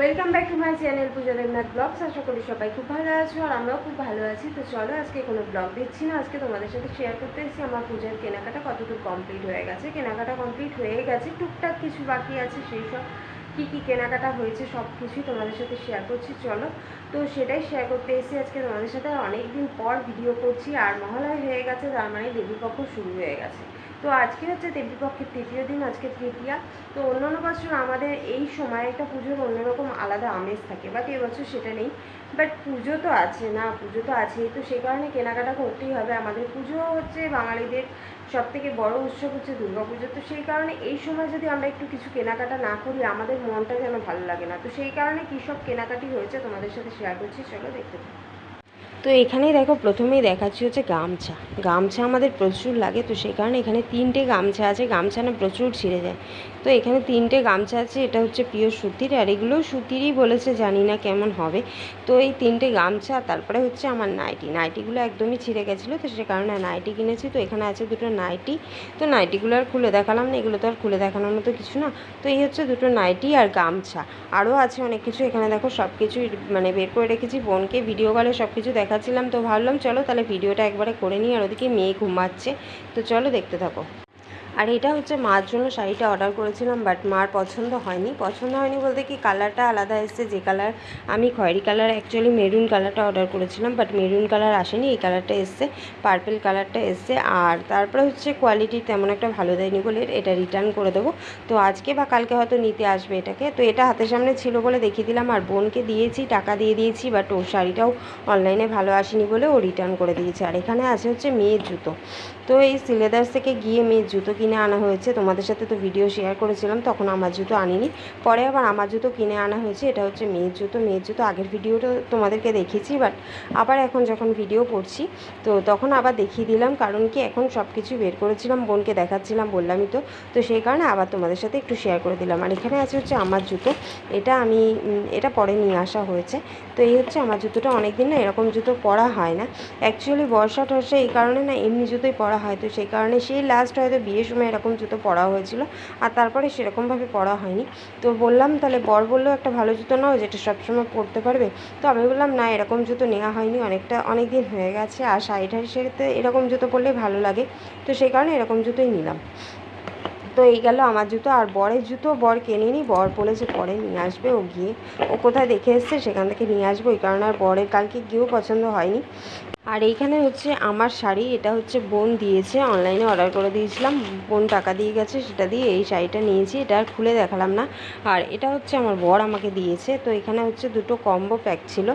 Welcome back to my channel Puja Debnath blogs আশা করি সবাই খুব ভালো আছো আর আমরাও খুব ভালো আছি। তো চলো আজকে কোনো ব্লগ দিচ্ছি না। আজকে তোমাদের সাথে শেয়ার করতে এসেছি। আমার পূজার কেনাকাটা কতটুকু কমপ্লিট হয়ে গেছে। কেনাকাটা কমপ্লিট হয়ে গেছে। টুকটাক কিছু বাকি আছে। সেই সব কী কী কেনাকাটা হয়েছে সব কিছুই তোমাদের সাথে শেয়ার করছি। চলো তো সেটাই শেয়ার করতে এসেছি আজকে তোমাদের সাথে। অনেক দিন পর ভিডিও করছি। আর মহালয় হয়ে গেছে। তার মানে দেবীপক্ষ শুরু হয়ে গেছে। তো আজকে হচ্ছে দেবীপক্ষের তৃতীয় দিন, আজকে তৃতীয়া। তো অন্যান্য বছর আমাদের এই সময় একটা পুজোর অন্যরকম আলাদা আমেজ থাকে, বাট এবছর সেটা নেই। বাট পুজো তো আছে না, পুজো তো আছেই। তো সেই কারণে কেনাকাটা করতেই হবে। আমাদের পুজো হচ্ছে বাঙালিদের সব থেকে বড় উৎসব হচ্ছে দুর্গাপুজো তো সেই কারণে এই সময় যদি আমরা একটু কিছু কেনাকাটা না করি, আমাদের মনটা যেন ভালো লাগে না। তো সেই কারণে কী সব কেনাকাটি হয়েছে তোমাদের সাথে শেয়ার করছি, চলো দেখতে থাকো। তো এখানেই দেখো প্রথমেই দেখাচ্ছি হচ্ছে গামছা। গামছা আমাদের প্রচুর লাগে, তো সেই কারণে এখানে তিনটে গামছা আছে। গামছা না প্রচুর ছিঁড়ে যায়। তো এখানে তিনটে গামছা আছে, এটা হচ্ছে পিওর সুতির, আর এগুলো সুতিরই বলেছে, জানি না কেমন হবে। তো এই তিনটে গামছা, তারপরে হচ্ছে আমার নাইটি। নাইটিগুলো একদমই ছিঁড়ে গেছিল, তো সে কারণে নাইটি কিনেছি। তো এখানে আছে দুটো নাইটি। তো নাইটিগুলো আর খুলে দেখালাম না, এগুলো তো আর খুলে দেখানোর মতো কিছু না। তো এই হচ্ছে দুটো নাইটি আর গামছা। আরও আছে অনেক কিছু। এখানে দেখো সব কিছুই মানে বের করে রেখেছি, বোনকে, ভিডিও কলে সব কিছু দেখাচ্ছিলাম তো ভাবলাম, চলো তাহলে ভিডিওটা একবারে করে নিই। আর ওদিকে মেয়ে ঘুমাচ্ছে। তো চলো দেখতে থাকো। আর এটা হচ্ছে মার জন্য শাড়িটা অর্ডার করেছিলাম বাট মার পছন্দ হয়নি। পছন্দ হয়নি বলতে কি কালারটা আলাদা এসছে, যে কালার আমি খয়েরি কালার অ্যাকচুয়ালি মেরুন কালারটা অর্ডার করেছিলাম বাট মেরুন কালার আসেনি, এই কালারটা এসছে পার্পেল কালারটা এসছে, আর তারপরে হচ্ছে কোয়ালিটি তেমন একটা ভালো দেয়নি বলে এটা রিটার্ন করে দেবো। তো আজকে বা কালকে হয়তো নিতে আসবে এটাকে। তো এটা হাতের সামনে ছিল বলে দেখিয়ে দিলাম, আর বোনকে দিয়েছি, টাকা দিয়ে দিয়েছি বাট ওর শাড়িটাও অনলাইনে ভালো আসেনি বলে ও রিটার্ন করে দিয়েছে। আর এখানে আছে হচ্ছে মেয়ের জুতো। তো এই সিলেদার্স থেকে গিয়ে মেয়ের জুতো কিনে আনা হয়েছে। তোমাদের সাথে তো ভিডিও শেয়ার করেছিলাম, তখন আমার জুতো আনিনি। পরে আবার আমার জুতো কিনে আনা হয়েছে, এটা হচ্ছে মেয়ের জুতো। মেয়ের জুতো আগের ভিডিওটা তোমাদেরকে দেখিয়েছি বাট আবার এখন যখন ভিডিও করছি তো তখন আবার দেখিয়ে দিলাম। কারণ কি, এখন সব কিছু বের করেছিলাম, বোনকে দেখাচ্ছিলাম, বললামই তো। তো সেই কারণে আবার তোমাদের সাথে একটু শেয়ার করে দিলাম। আর এখানে আছে হচ্ছে আমার জুতো। এটা আমি এটা পরে নিয়ে আসা হয়েছে। তো এই হচ্ছে আমার জুতোটা। অনেক দিন না এরকম জুতো পরা হয় না। অ্যাকচুয়ালি বর্ষা টর্ষা এই কারণে না এমনি জুতোই পরা হয় তো সেই কারণে সেই লাস্ট হয়তো বিয়ের সময় এরকম জুতো পরা হয়েছিল আর তারপরে সেরকমভাবে পরা হয়নি। তো বললাম, তাহলে বর বললেও একটা ভালো জুতো নাও যেটা সবসময় পরতে পারবে। তো আমি বললাম, না, এরকম জুতো নেওয়া হয়নি, অনেকটা অনেক দিন হয়ে গেছে, আর শাড়ি ঠাড়ি সেটাতে এরকম জুতো পরলেই ভালো লাগে। তো সেই কারণে এরকম জুতোই নিলাম। তো এই গেল আমার জুতো, আর বরের জুতো বর কেনেনি, বর বলেছে পরে নিয়ে আসবে ও গিয়ে। ও কোথায় দেখে এসছে সেখান থেকে নিয়ে আসব ওই কারণে আর বরের কালকে গিয়েও পছন্দ হয়নি। আর এইখানে হচ্ছে আমার শাড়ি, এটা হচ্ছে বোন দিয়েছে, অনলাইনে অর্ডার করে দিয়েছিলাম, বোন টাকা দিয়ে গেছে সেটা দিয়ে এই শাড়িটা নিয়েছি, এটা আর খুলে দেখালাম না। আর এটা হচ্ছে আমার বর আমাকে দিয়েছে, তো এখানে হচ্ছে দুটো কম্বো প্যাক ছিল,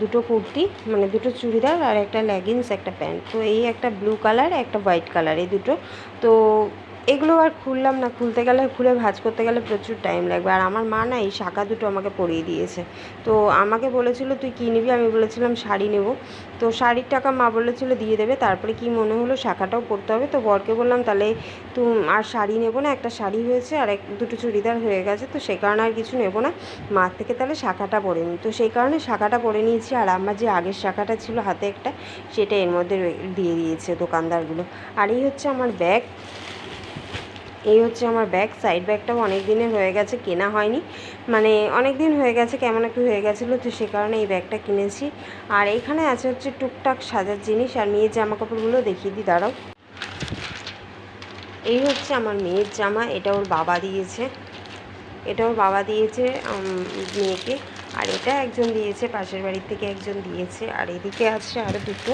দুটো কুর্তি মানে দুটো চুড়িদার আর একটা লেগিংস, একটা প্যান্ট। তো এই একটা ব্লু কালার, একটা হোয়াইট কালার এই দুটো। তো এগুলো আর খুললাম না। খুলতে গেলে, খুলে ভাজ করতে গেলে প্রচুর টাইম লাগবে। আর আমার মা না এই শাখা দুটো আমাকে পরিয়ে দিয়েছে। তো আমাকে বলেছিল, তুই কী নিবি? আমি বলেছিলাম, শাড়ি নেব। তো শাড়ির টাকা মা বলেছিল, দিয়ে দেবে। তারপরে কি মনে হলো, শাখাটাও পরতে হবে। তো বরকে বললাম, তাহলে তুই আর শাড়ি নেব না, একটা শাড়ি হয়েছে আর এক, দুটো চুড়িদার হয়ে গেছে। তো সেই কারণে আর কিছু নেব না। মার থেকে তাহলে শাখাটা পরে নিই তো সেই কারণে শাখাটা পরে নিয়েছি। আর আমার যে আগের শাখাটা ছিল হাতে একটা, সেটা এর মধ্যে দিয়ে দিয়েছে দোকানদারগুলো। আর এই হচ্ছে আমার ব্যাগ এই হচ্ছে আমার ব্যাগ সাইড ব্যাগটাও অনেক দিনের হয়ে গেছে, কেনা হয়নি। মানে অনেক দিন হয়ে গেছে, কেমন একটু হয়ে গেছিল, তো সে কারণে এই ব্যাগটা কিনেছি। আর এখানে আছে হচ্ছে টুকটাক সাজার জিনিস, আর মেয়ের জামা কাপড়গুলো দেখিয়ে দিই, দাঁড়াও। এই হচ্ছে আমার মেয়ের জামা, এটা ওর বাবা দিয়েছে। এটা ওর বাবা দিয়েছে মেয়েকে। আর এটা একজন দিয়েছে, পাশের বাড়ির থেকে একজন দিয়েছে। আর এদিকে আছে আরও দুটো।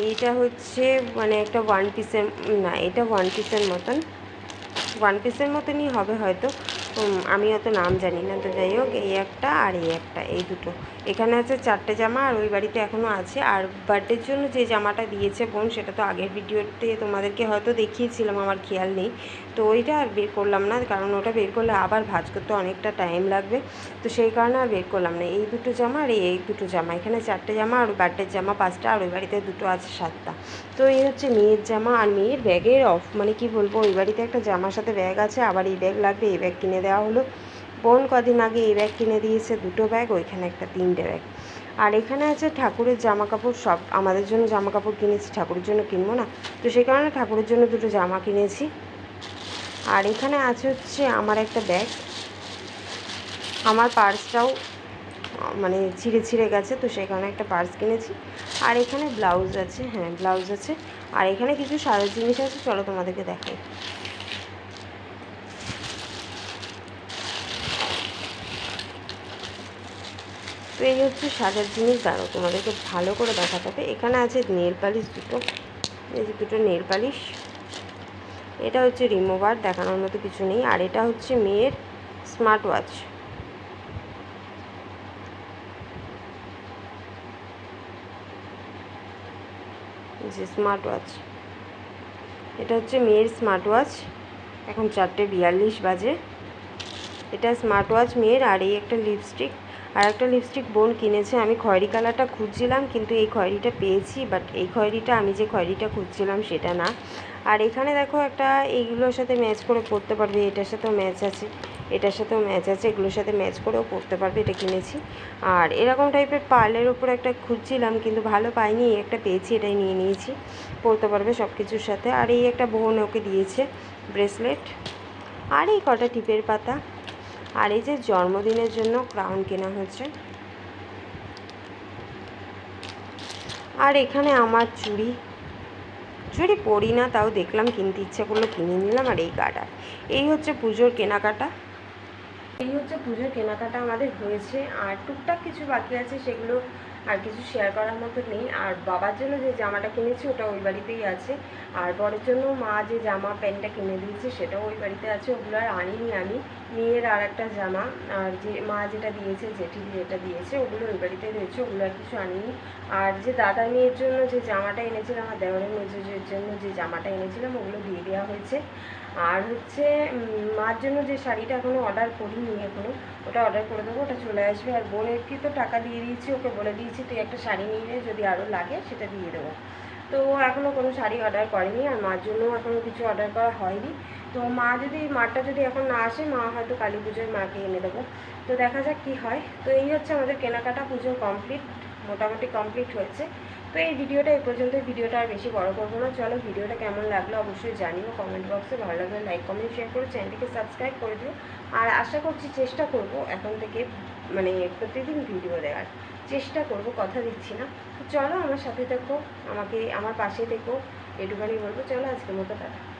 এইটা হচ্ছে মানে একটা ওয়ান পিসের না, এটা ওয়ান পিসের মতন। ওয়ান পিসের মতনই হবে হয়তো। আমি অত নাম জানি না। তো যাই হোক, এই একটা আর এই একটা, এই দুটো। এখানে আছে চারটে জামা আর ওই বাড়িতে এখনও আছে। আর বার্থডের জন্য যে জামাটা দিয়েছে বোন, সেটা তো আগের ভিডিওতে তোমাদেরকে হয়তো দেখিয়েছিলাম, আমার খেয়াল নেই। তো ওইটা আর বের করলাম না, কারণ ওটা বের করলে আবার ভাঁজ করতে অনেকটা টাইম লাগবে। তো সেই কারণে আর বের করলাম না। এই দুটো জামা আর এই দুটো জামা। এখানে চারটে জামা আর বার্থডের জামা পাঁচটা, আর ওই বাড়িতে দুটো আছে সাতটা। তো এই হচ্ছে মেয়ের জামা আর মেয়ের ব্যাগের অফ মানে কি বলব, ওই বাড়িতে একটা জামার সাথে ব্যাগ আছে, আবার এই ব্যাগ লাগবে, এই ব্যাগ কিনে দেওয়া হলো। বোন কদিন আগে এই ব্যাগ কিনে দিয়েছে? দুটো ব্যাগ, ওইখানে একটা তিনটে ব্যাগ। আর এখানে আছে ঠাকুরের জামা কাপড় সব আমাদের জন্য জামা কাপড় কিনেছি, ঠাকুরের জন্য কিনবো না। তো সেই কারণে ঠাকুরের জন্য দুটো জামা কিনেছি। আর এখানে আছে হচ্ছে আমার একটা ব্যাগ। আমার পার্সটাও মানে ছিঁড়ে ছিঁড়ে গেছে, তো সেই কারণে একটা পার্স কিনেছি। আর এখানে ব্লাউজ আছে হ্যাঁ ব্লাউজ আছে। আর এখানে কিছু সাজার জিনিস আছে, চলো তোমাদেরকে দেখাই। তো এই হচ্ছে সাজার জিনিস। দাঁড়ো তোমাদেরকে ভালো করে দেখাতে হবে। এখানে আছে নেল পালিশ দুটো। এই যে দুটো নেল পালিশ। এটা হচ্ছে রিমুভার দেখানোর মতো কিছু নেই। আর এটা হচ্ছে মেয়ের স্মার্ট ওয়াচ যে স্মার্ট ওয়াচ এটা হচ্ছে মেয়ের স্মার্ট ওয়াচ এখন চারটে বিয়াল্লিশ বাজে। এটা স্মার্ট ওয়াচ মেয়ের আর এই একটা লিপস্টিক আর একটা লিপস্টিক বোন কিনেছে। আমি খয়েরি কালারটা খুঁজছিলাম, কিন্তু এই খয়েরিটা পেয়েছি বাট এই খয়েরিটা, আমি যে খয়েরিটা খুঁজছিলাম সেটা না। আর এখানে দেখো একটা, এইগুলোর সাথে ম্যাচ করে পরতে পারবে, এটার সাথেও ম্যাচ আছে, এটার সাথেও ম্যাচ আছে, এগুলোর সাথে ম্যাচ করেও পরতে পারবে, এটা কিনেছি। আর এরকম টাইপের পার্লের ওপর একটা খুঁজছিলাম, কিন্তু ভালো পাইনি একটা পেয়েছি, এটাই নিয়ে নিয়েছি। পরতে পারবে সব কিছুর সাথে। আর এই একটা বোন ওকে দিয়েছে ব্রেসলেট আর এই কটা টিপের পাতা। আর এই যে জন্মদিনের জন্য ক্রাউন কেনা হয়েছে আর এখানে আমার চুড়ি। চুড়ি পরি না, তাও দেখলাম কিনতে ইচ্ছা করল, কিনে নিলাম আর এই কাটা এই হচ্ছে পুজোর কেনাকাটা। এই হচ্ছে পুজোর কেনাকাটা আমাদের হয়েছে, আর টুকটাক কিছু বাকি আছে, সেগুলো আর কিছু শেয়ার করার মতো নেই। আর বাবার জন্য যে জামাটা কিনেছি, ওটা ওই বাড়িতেই আছে। আর বরের জন্য মা যে জামা, প্যান্টটা কিনে দিয়েছে, সেটাও ওই বাড়িতে আছে। ওগুলো আর আনিনি আমি। মেয়ের আর একটা জামা। আর যে মা যেটা দিয়েছে, জেঠি যেটা দিয়েছে, ওগুলো ওই বাড়িতে রয়েছে। ওগুলো আর কিছু আনিনি। আর যে দাদা মেয়ের জন্য যে জামাটা এনেছিলাম আমার দেওয়ারের মেজের জন্য যে জামাটা এনেছিলাম, ওগুলো দিয়ে দেওয়া হয়েছে। আর হচ্ছে মার জন্য যে শাড়িটা এখনও অর্ডার করিনি এখনও ওটা অর্ডার করে দেবো। ওটা চলে আসবে। আর বোনের কি তো টাকা দিয়ে দিয়েছি, ওকে বলে দিয়েছি তুই একটা শাড়ি নিয়ে নে, যদি আরও লাগে, সেটা দিয়ে দেবো। তো এখনও কোনো শাড়ি অর্ডার করেনি, আর মার জন্য এখনও কিছু অর্ডার করা হয়নি। তো মা যদি, মারটা যদি এখন না আসে, মা হয়তো কালী পুজোয় মাকে এনে দেবো। তো দেখা যাক কী হয়। তো এই হচ্ছে আমাদের কেনাকাটা পুজো কমপ্লিট মোটামুটি কমপ্লিট হয়েছে তো এই ভিডিওটা এই পর্যন্ত ভিডিওটা আর বেশি বড় করব না। চলো, ভিডিওটা কেমন লাগল অবশ্যই জানিও। কমেন্ট বক্সে ভালো লাগলে লাইক কমেন্ট শেয়ার করো। চ্যানেলটিকে সাবস্ক্রাইব করে দিও। আর আশা করছি, চেষ্টা করব এখন থেকে মানে প্রতিদিন ভিডিও দেওয়ার। চেষ্টা করব, কথা দিচ্ছি না। চলো আমার সাথে দেখো আমাকে, আমার পাশে থেকো, এটুখানি বলব। চলো আজকের মতো টাটা।